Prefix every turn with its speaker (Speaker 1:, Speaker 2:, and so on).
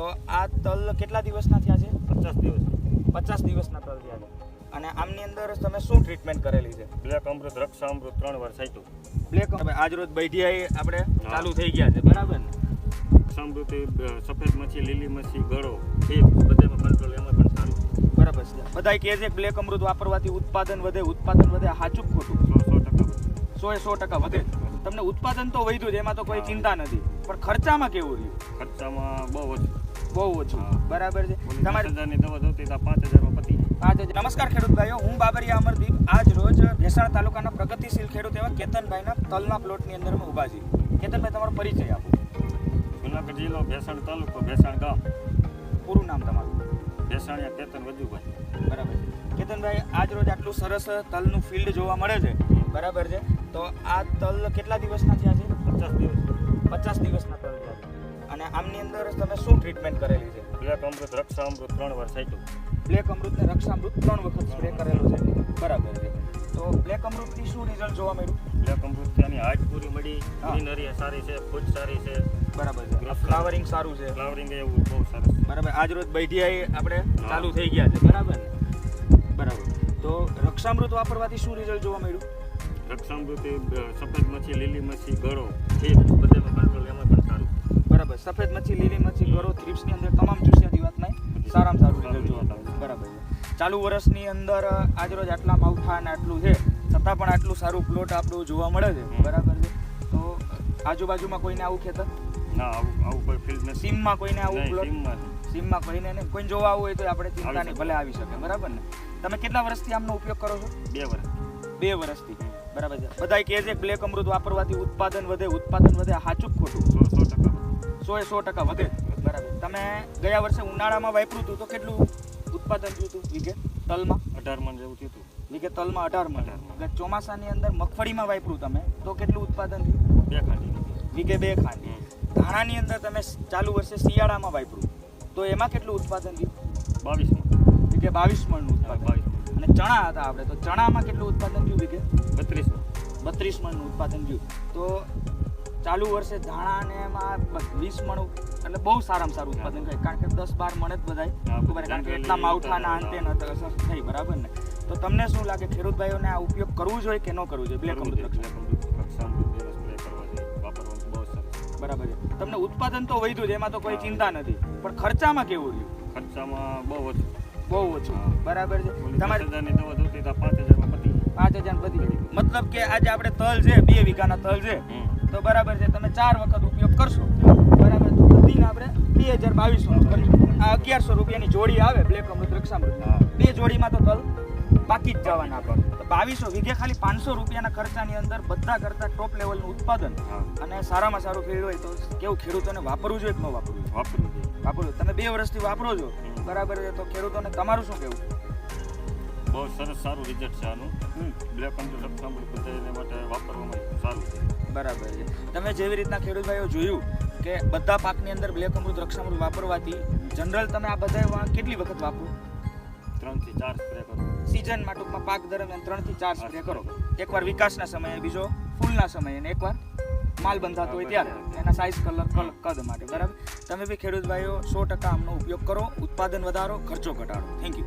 Speaker 1: તો આ તલ કેટલા દિવસના થયા છે?
Speaker 2: પચાસ દિવસ.
Speaker 1: પચાસ દિવસના તલ થયા છે. અને આમની અંદર તમે શું ટ્રીટમેન્ટ કરેલી છે?
Speaker 2: બ્લેક અમૃત રક્ષા અમૃત ત્રણ વાર સાચું
Speaker 1: બ્લેક આજ રોજ બૈઠિયાએ આપણે ચાલુ થઈ ગયા છે બરાબર ને?
Speaker 2: બ- સફેદ મચ્છી લીલી મચ્છી ગળો એ બધામાં કંટ્રોલ એમાં પણ સારું.
Speaker 1: બરાબર છે. બધા કહે છે બ્લેક અમૃત વાપરવાથી ઉત્પાદન વધે ઉત્પાદન વધે સાચું ખોટું.
Speaker 2: સો સો ટકા
Speaker 1: સો એ સો ટકા વધે. તમને ઉત્પાદન તો વધ્યું છે એમાં તો કોઈ ચિંતા નથી. પણ ખર્ચામાં કેવું રહ્યું?
Speaker 2: ખર્ચામાં બહુ ઓછું.
Speaker 1: બહુ ઓછું. બરાબર છે? તમારી
Speaker 2: દવા જોતી પાંચ હજારમાં પતી.
Speaker 1: આજે નમસ્કાર ખેડૂત ભાઈઓ હું બાબરિયા અમરદીપ. આજ રોજ ભેસાણ તાલુકાના પ્રગતિશીલ ખેડૂત એવા કેતનભાઈના તલના પ્લોટની અંદર હું ઊભા છીએ. કેતનભાઈ તમારો પરિચય આપો.
Speaker 2: જુનાગઢ જિલ્લો ભેસાણ તાલુકો ભેસાણ ગામ.
Speaker 1: પૂરું નામ તમારું.
Speaker 2: ભેસાણિયા કેતન વજુભાઈ.
Speaker 1: બરાબર છે. કેતનભાઈ આજ રોજ આટલું સરસ તલનું ફિલ્ડ જોવા મળે છે. બરાબર છે? તો આ તલ કેટલા દિવસના થયા છે?
Speaker 2: પચાસ દિવસ.
Speaker 1: પચાસ દિવસના. આમની અંદર તમે શું ટ્રીટમેન્ટ કરેલી છે?
Speaker 2: બ્લેક અમૃત રક્ષા અમૃત ત્રણ વાર સાચું
Speaker 1: બ્લેક અમૃત ને રક્ષામૃત ત્રણ વખત સ્પ્રે કરેલો છે. બરાબર છે. તો બ્લેક અમૃતથી શું રિઝલ્ટ જોવા મળ્યું?
Speaker 2: બ્લેક અમૃત એની હાઈટ પૂરી મળી. ગ્રીનરી સારી છે ફૂડ સારી છે.
Speaker 1: બરાબર છે. ફ્લાવરિંગ સારું. છે.
Speaker 2: ફ્લાવરિંગ એવું બહુ સરસ.
Speaker 1: બરાબર. આજ રોજ બૈઠિયાએ આપણે ચાલુ થઈ ગયા છે. બરાબર બરાબર. તો રક્ષામૃત વાપરવાથી શું રિઝલ્ટ જોવા મળ્યું?
Speaker 2: રક્ષામૃત સફેદ મચ્છી લીલી મચ્છી ગળો છે બધામાં
Speaker 1: સફેદ મચ્છી લીલી મચ્છી ગરો થ્રિપ્સની અંદર તમામ ચૂસિયાની વાત નહીં. સારામાં સારું રિઝલ્ટ જોવા મળે. બરાબર છે. ચાલુ વર્ષની અંદર આજરોજ આટલા માવઠા અને આટલું છે છતાં પણ આટલું સારું પ્લોટ આપણું જોવા મળે છે. બરાબર છે. તો આજુબાજુમાં કોઈને આવું ખેતર
Speaker 2: ના આવું આવું કોઈ ફિલ્ડ નથી.
Speaker 1: સીમમાં કોઈને આવું પ્લોટ
Speaker 2: સીમમાં
Speaker 1: કોઈને નહીં. કોઈને જોવા આવવું હોય તો આપણે ચિંતા નહીં ભલે આવી શકે. બરાબર ને? તમે કેટલા વર્ષથી આમનો ઉપયોગ કરો છો?
Speaker 2: બે વર્ષ.
Speaker 1: બે વર્ષથી. બરાબર છે. બધા કહે છે બ્લેક અમૃત વાપરવાથી ઉત્પાદન વધે ઉત્પાદન વધે. સાચું ખોટું?
Speaker 2: સો સો ટકા.
Speaker 1: એ સો ટકા વધે. બરાબર. તમે ગયા વર્ષે ઉનાળામાં વાપર્યું હતું તો કેટલું ઉત્પાદન થયું હતું વીઘે? તલમાં?
Speaker 2: અઢાર મણ જેવું થયું હતું.
Speaker 1: વીઘે તલમાં અઢાર મણ. એટલે ચોમાસાની અંદર મગફળીમાં વાપર્યું તમે તો કેટલું ઉત્પાદન થયું?
Speaker 2: બે ખાંડી
Speaker 1: વીઘે બે ખાંડી. ધાણાની અંદર તમે ચાલુ વર્ષે શિયાળામાં વાપર્યું. તો એમાં કેટલું ઉત્પાદન થયું?
Speaker 2: બાવીસ મણ.
Speaker 1: વીઘે બાવીસ મણનું ઉત્પાદન.
Speaker 2: બાવીસ
Speaker 1: અને ચણા હતા આપણે. તો ચણામાં કેટલું ઉત્પાદન થયું વીઘે?
Speaker 2: બત્રીસ
Speaker 1: બત્રીસ મણનું ઉત્પાદન થયું. તો ચાલુ વર્ષે ધાણા અને એમાં વીસ મણ એટલે બહુ સારામાં સારું ઉત્પાદન થાય. કારણ કે દસ બાર મણ જ બધાય. ખબર કારણ કે એટલા માવઠાના અંતે અસર થઈ બરાબર ને? તો તમને શું લાગે ખેડૂત ભાઈઓને આ ઉપયોગ કરવું જોઈએ કે ન કરવું જોઈએ? બ્લેક અમૃત બરાબર છે. તમને ઉત્પાદન તો વધ્યું છે એમાં તો કોઈ ચિંતા નથી. પણ ખર્ચામાં કેવું રહ્યું?
Speaker 2: ખર્ચામાં બહુ ઓછું.
Speaker 1: બહુ ઓછું. બરાબર છે. તમારે
Speaker 2: પાંચ હજાર
Speaker 1: પાંચ હજાર બધી મતલબ કે આજે આપણે તલ છે બે વીઘાના તલ છે. તો બરાબર છે તમે ચાર વખત ઉપયોગ કરશો. બરાબર તો બધીને આપણે બે હજાર બાવીસો કરીશું. આ અગિયારસો રૂપિયાની જોડી આવે બ્લેક અમૃત રક્ષામૃત. બે જોડીમાં તો તલ બાકી જ જવાના આપણે. તો બાવીસો વીઘે ખાલી પાંચસો રૂપિયાના ખર્ચાની અંદર બધા કરતાં ટોપ લેવલનું ઉત્પાદન અને સારામાં સારું ફીલ્ડ હોય તો કેવું ખેડૂતોને વાપરવું જોઈએ કે ન વાપરવું
Speaker 2: વાપરવું જોઈએ.
Speaker 1: વાપરવું તમે બે વર્ષથી વાપરો છો. બરાબર છે તો ખેડૂતોને તમારું શું કહેવું?
Speaker 2: બહુ સરસ સારું રિઝલ્ટ છે આનું. બ્લેક અમૃત રક્ષામૃત બધા માટે વાપરવામાં સારું છે.
Speaker 1: બરાબર છે. તમે જેવી રીતના ખેડૂત ભાઈઓ જોયું કે બધા પાકની અંદર બ્લેક અમૃત રક્ષામૃત વાપરવાથી જનરલ તમે આ બધા કેટલી વખત વાપરો?
Speaker 2: ત્રણથી ચાર સ્પ્રે કરો.
Speaker 1: સિઝનમાં ટૂંકમાં પાક દરમિયાન ત્રણથી ચાર સ્પ્રે કરો. એકવાર વિકાસના સમયે બીજો ફૂલના સમયે અને એકવાર માલ બંધાતો હોય ત્યારે. એના સાઇઝ કલર કલ- કદ માટે બરાબર? તમે બી ખેડૂત ભાઈઓ સો ટકા આમનો ઉપયોગ કરો ઉત્પાદન વધારો ખર્ચો ઘટાડો. Thank you